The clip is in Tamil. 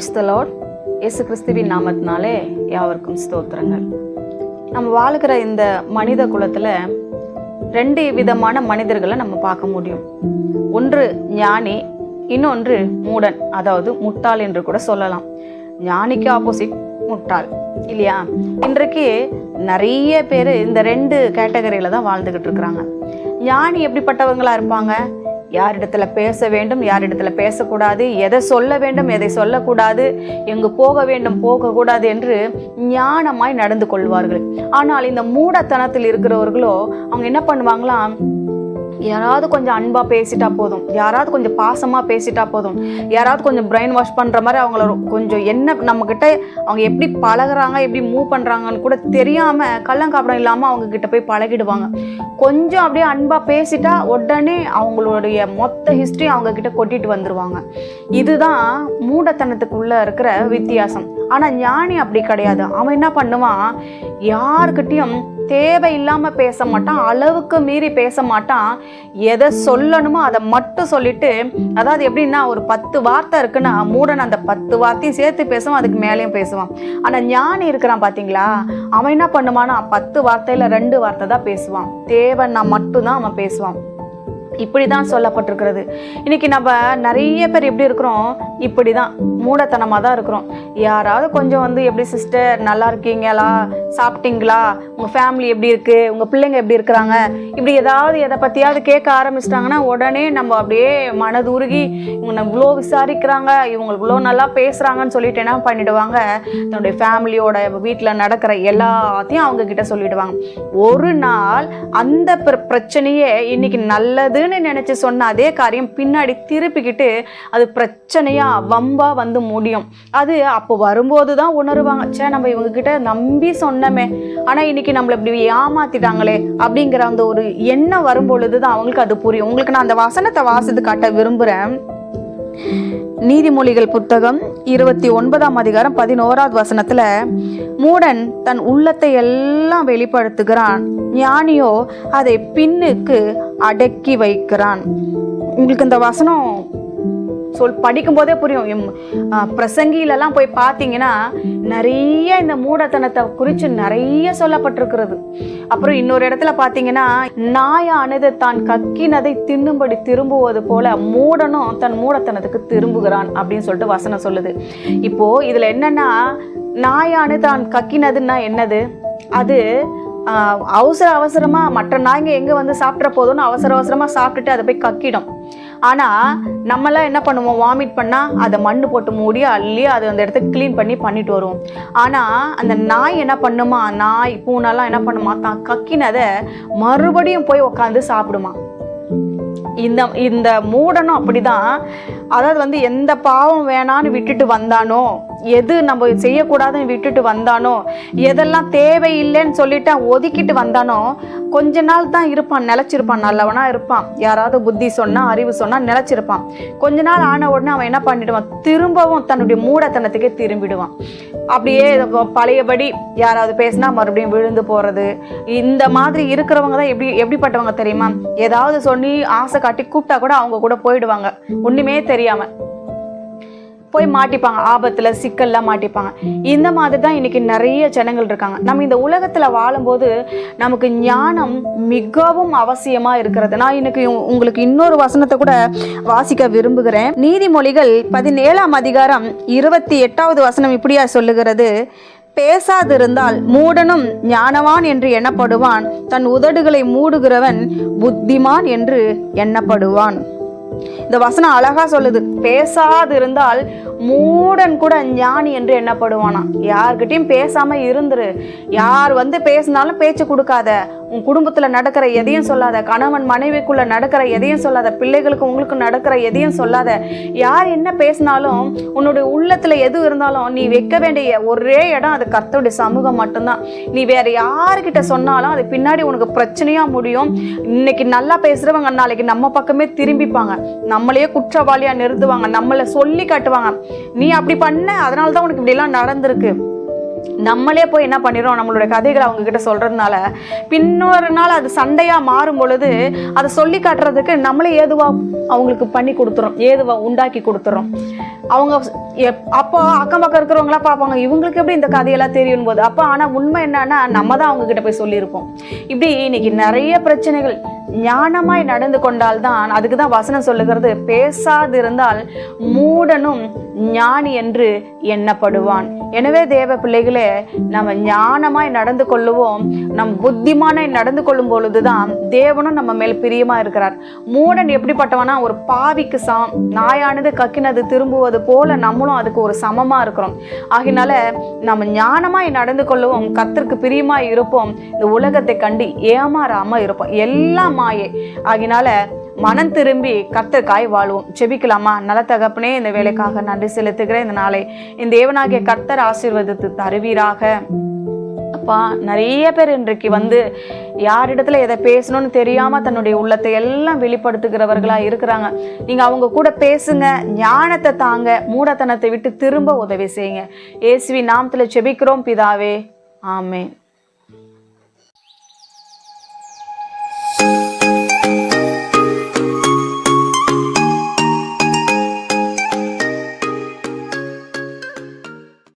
கிரைஸ்தலோட் இயேசு கிறிஸ்துவின் நாமத்தினாலே யாவருக்கும் ஸ்தோத்திரங்கள். நம்ம வாழ்கிற இந்த மனித குலத்தில் ரெண்டு விதமான மனிதர்களை நம்ம பார்க்க முடியும். ஒன்று ஞானி இன்னொன்று மூடன் அதாவது முட்டாள் என்று கூட சொல்லலாம். ஞானிக்கு ஆப்போசிட் முட்டாள் இல்லையா? இன்றைக்கு நிறைய பேர் இந்த ரெண்டு கேட்டகரியில தான் வாழ்ந்துகிட்டு இருக்கிறாங்க. ஞானி எப்படிப்பட்டவங்களா இருப்பாங்க? யாரிடத்துல பேச வேண்டும் யாரிடத்துல பேசக்கூடாது எதை சொல்ல வேண்டும் எதை சொல்லக்கூடாது எங்கு போக வேண்டும் போகக்கூடாது என்று ஞானமாய் நடந்து கொள்வார்கள். ஆனால் இந்த மூடத்தனத்தில் இருக்கிறவர்களோ அவங்க என்ன பண்ணுவாங்களாம் யாராவது கொஞ்சம் அன்பாக பேசிட்டா போதும். யாராவது கொஞ்சம் பாசமாக பேசிட்டா போதும். யாராவது கொஞ்சம் பிரெயின் வாஷ் பண்ணுற மாதிரி அவங்கள கொஞ்சம் என்ன நம்மக்கிட்ட அவங்க எப்படி பழகுறாங்க எப்படி மூவ் பண்ணுறாங்கன்னு கூட தெரியாமல் கள்ளங்காப்படம் இல்லாமல் அவங்க கிட்ட போய் பழகிடுவாங்க. கொஞ்சம் அப்படியே அன்பாக பேசிட்டா உடனே அவங்களுடைய மொத்த ஹிஸ்ட்ரி அவங்க கிட்ட கொட்டிட்டு வந்துடுவாங்க இதுதான் மூடத்தனத்துக்குள்ளே இருக்கிற வித்தியாசம். ஆனால் ஞானி அப்படி கிடையாது. அவன் என்ன பண்ணுவான்? யாருக்கிட்டேயும் தேவையில்லாம பேச மாட்டான் அளவுக்கு மீறி பேச மாட்டான். எதை சொல்லணுமோ அதை மட்டும் சொல்லிட்டு அதாவது எப்படின்னா ஒரு பத்து வார்த்தை இருக்குன்னா மூடன் அந்த பத்து வார்த்தையும் சேர்த்து பேசுவான் அதுக்கு மேலேயும் பேசுவான். ஆனா ஞானி இருக்கிறான் பாத்தீங்களா? அவன் என்ன பண்ணுவானா பத்து வார்த்தையில ரெண்டு வார்த்தை தான் பேசுவான். தேவைன்னா மட்டும்தான் அவன் பேசுவான். இப்படி தான் சொல்லப்பட்டிருக்கிறது. இன்னைக்கு நம்ம நிறைய பேர் எப்படி இருக்கிறோம்? இப்படி தான் மூடத்தனமாக தான் இருக்கிறோம். யாராவது கொஞ்சம் வந்து எப்படி சிஸ்டர் நல்லா இருக்கீங்களா? சாப்பிட்டீங்களா? உங்கள் ஃபேமிலி எப்படி இருக்குது உங்கள் பிள்ளைங்க எப்படி இருக்கிறாங்க? இப்படி ஏதாவது எதை பற்றியாவது கேட்க ஆரம்பிச்சிட்டாங்கன்னா உடனே நம்ம அப்படியே மனதுருகி இவங்க இவ்வளோ விசாரிக்கிறாங்க இவங்க இவ்வளோ நல்லா பேசுகிறாங்கன்னு சொல்லிட்டு என்ன பண்ணிடுவாங்க? தன்னுடைய ஃபேமிலியோட வீட்டில் நடக்கிற எல்லாத்தையும் அவங்க கிட்ட சொல்லிடுவாங்க. ஒரு நாள் அந்த பிர- பிரச்சனையே இன்னைக்கு நல்லதுன்னு நினச்சி சொன்ன அதே காரியம் பின்னாடி திருப்பிக்கிட்டு அது பிரச்சனையாக வம்பாக வந்து முடியும். அது அப்போ வரும்போது தான் உணருவாங்க. ச்சே நம்ம இவங்கக்கிட்ட நம்பி சொன்னமே. ஆனால் இன்னைக்கு நம்மளை இப்படி ஏமாத்திட்டாங்களே அப்படிங்கிற அந்த ஒரு எண்ணம் வரும்பொழுது தான் அவங்களுக்கு அது புரியும். உங்களுக்கு நான் அந்த வசனத்தை வாசித்து காட்ட விரும்புகிறேன் நீதிமொழிகள் புத்தகம் இருபத்தி ஒன்பதாம் அதிகாரம் பதினோராவது வசனத்துல மூடன் தன் உள்ளத்தை எல்லாம் வெளிப்படுத்துகிறான். ஞானியோ அதை பின்னுக்கு அடக்கி வைக்கிறான். உங்களுக்கு இந்த வசனம் சொல் படிக்கும்போதே புரியும். பிரசங்கிலெல்லாம் பிரசங்கியிலலாம் போய் பார்த்தீங்கன்னா நிறைய இந்த மூடத்தனத்தை குறித்து நிறைய சொல்லப்பட்டிருக்கிறது. அப்புறம் இன்னொரு இடத்துல பார்த்தீங்கன்னா நாயானது தான் கக்கினதை தின்னும்படி திரும்புவது போல மூடனும் தன் மூடத்தனத்துக்கு திரும்புகிறான் அப்படின்னு சொல்லிட்டு வசனம் சொல்லுது. இப்போது இதில் என்னென்னா நாயானு தான் கக்கினதுன்னா என்னது? அது அவசர அவசரமாக மற்ற நாய்ங்க எங்கே வந்து சாப்பிட்ற போதும்னு அவசர அவசரமாக சாப்பிட்டுட்டு அதை போய் கக்கிடும். ஆனால் நம்மளாம் என்ன பண்ணுவோம்? வாமிட் பண்ணால் அதை மண் போட்டு மூடி அள்ளி அதை அந்த இடத்த க்ளீன் பண்ணி பண்ணிட்டு வருவோம். ஆனால் அந்த நாய் என்ன பண்ணுமா? நாய் பூனெல்லாம் என்ன பண்ணுமா? தான் கக்கினதை மறுபடியும் போய் உட்காந்து சாப்பிடுமா. இந்த இந்த மூடனும் அப்படிதான். அதாவது வந்து எந்த பாவம் வேணான்னு விட்டுட்டு வந்தானோ எது நம்ம செய்யக்கூடாதுன்னு விட்டுட்டு வந்தானோ எதெல்லாம் தேவையில்லைன்னு சொல்லிட்டு ஒதுக்கிட்டு வந்தானோ கொஞ்ச நாள் தான் இருப்பான் நிலச்சிருப்பான் நல்லவனா இருப்பான். யாராவது புத்தி சொன்னா அறிவு சொன்னா நிலச்சிருப்பான். கொஞ்ச நாள் ஆன உடனே அவன் என்ன பண்ணிடுவான்? திரும்பவும் தன்னுடைய மூடத்தனத்துக்கே திரும்பிடுவான். அப்படியே பழையபடி யாராவது பேசினா மறுபடியும் விழுந்து போறது. இந்த மாதிரி இருக்கிறவங்க தான் எப்படி எப்படிப்பட்டவங்க தெரியுமா? ஏதாவது சொல்லி ஆசை காட்டி கூப்பிட்டா கூட அவங்க கூட போயிடுவாங்க. ஒண்ணுமே தெரியாம. போய் மாட்டிப்பாங்க. ஆபத்தில் சிக்கல்லாம் மாட்டிப்பாங்க. இந்த மாதிரி தான் இன்னைக்கு நிறைய ஜனங்கள் இருக்காங்க. நம்ம இந்த உலகத்தில் வாழும்போது நமக்கு ஞானம் மிகவும் அவசியமாக இருக்கிறது. நான் இன்னைக்கு உங்களுக்கு இன்னொரு வசனத்தை கூட வாசிக்க விரும்புகிறேன். நீதிமொழிகள் பதினேழாம் அதிகாரம் இருபத்தி எட்டாவது வசனம் இப்படியா சொல்லுகிறது. பேசாதிருந்தால் மூடனும் ஞானவான் என்று எண்ணப்படுவான். தன் உதடுகளை மூடுகிறவன் புத்திமான் என்று எண்ணப்படுவான். இந்த வசனம் அழகா சொல்லுது. பேசாதிருந்தால் மூடன் கூட ஞானி என்று எண்ணப்படுவானா யார்கிட்டயும் பேசாம இருந்துரு. யார் வந்து பேசினாலும் பேச்சு கொடுக்காத. உன் குடும்பத்தில் நடக்கிற எதையும் சொல்லாத கணவன் மனைவிக்குள்ள நடக்கிற எதையும் சொல்லாத பிள்ளைகளுக்கு உங்களுக்கு நடக்கிற எதையும் சொல்லாத யார் என்ன பேசினாலும் உன்னுடைய உள்ளத்தில் எது இருந்தாலும் நீ வைக்க வேண்டிய ஒரே இடம் அது கர்த்தருடைய சமூகம் மட்டும்தான். நீ வேற யாருக்கிட்ட சொன்னாலும் அது பின்னாடி உனக்கு பிரச்சனையா முடியும். இன்னைக்கு நல்லா பேசுறவங்க நாளைக்கு நம்ம பக்கமே திரும்பிப்பாங்க. நம்மளையே குற்றவாளியா நிறுத்துவாங்க நம்மளை சொல்லி காட்டுவாங்க. நீ அப்படி பண்ண அதனால தான் உனக்கு இப்படி எல்லாம் நடந்திருக்கு. நம்மளே போய் என்ன பண்ணிடுறோம்? நம்மளுடைய கதைகளை அவங்க கிட்ட சொல்றதுனால பின்னொரு நாள் அது சண்டையா மாறும் பொழுது அதை சொல்லி காட்டுறதுக்கு நம்மளே ஏதுவா அவங்களுக்கு பண்ணி கொடுத்துறோம். ஏதுவா உண்டாக்கி கொடுத்துறோம். அவங்க எப் அப்போ அக்கம் பக்கம் இருக்கிறவங்களாம் பார்ப்பாங்க இவங்களுக்கு எப்படி இந்த கதையெல்லாம் தெரியும் போது. அப்போ ஆனால் உண்மை என்னன்னா நம்ம தான் அவங்க கிட்ட போய் சொல்லியிருப்போம். இப்படி இன்னைக்கு நிறைய பிரச்சனைகள் ஞானமாய் நடந்து கொண்டால்தான் அதுக்கு தான் வசனம் சொல்லுகிறது பேசாதிருந்தால் மூடனும் ஞானி என்று எண்ணப்படுவான். எனவே தேவ பிள்ளைகள் நம்ம ஞானமாய் நடந்து கொள்ளுவோம். நம் புத்திமானாய் நடந்து கொள்ளும் பொழுதுதான் தேவனும் நம்ம மேல் பிரியமா இருக்கிறார். மூடன் எப்படிப்பட்டவனா? ஒரு பாவிக்கு சமம் நாயானது கக்கினது திரும்புவது போல நம்மளும் அதுக்கு ஒரு சமமா இருக்கிறோம். ஆகினால நம்ம ஞானமாய் நடந்து கொள்ளுவோம். கத்திற்கு பிரியமாய் இருப்போம். இந்த உலகத்தை கண்டு ஏமாறாம இருப்போம். எல்லாம் மாயே. ஆகினால மனம் திரும்பி கர்த்தர்காய் வாழ்வோம். செபிக்கலாமா நல்ல தகப்பனே இந்த வேலைக்காக நன்றி செலுத்துகிறேன். இந்த நாளை இந்த தேவனாகிய கர்த்தர் ஆசீர்வதித்து தருவீராக. அப்பா நிறைய பேர் இன்றைக்கு வந்து யாரிடத்துல எதை பேசணும்னு தெரியாம தன்னுடைய உள்ளத்தை எல்லாம் வெளிப்படுத்துகிறவர்களா இருக்கிறாங்க. நீங்க அவங்க கூட பேசுங்க ஞானத்தை தாங்க மூடத்தனத்தை விட்டு திரும்ப உதவி செய்யுங்க. ஏசுவி நாமத்துல செபிக்கிறோம் பிதாவே. ஆமென்.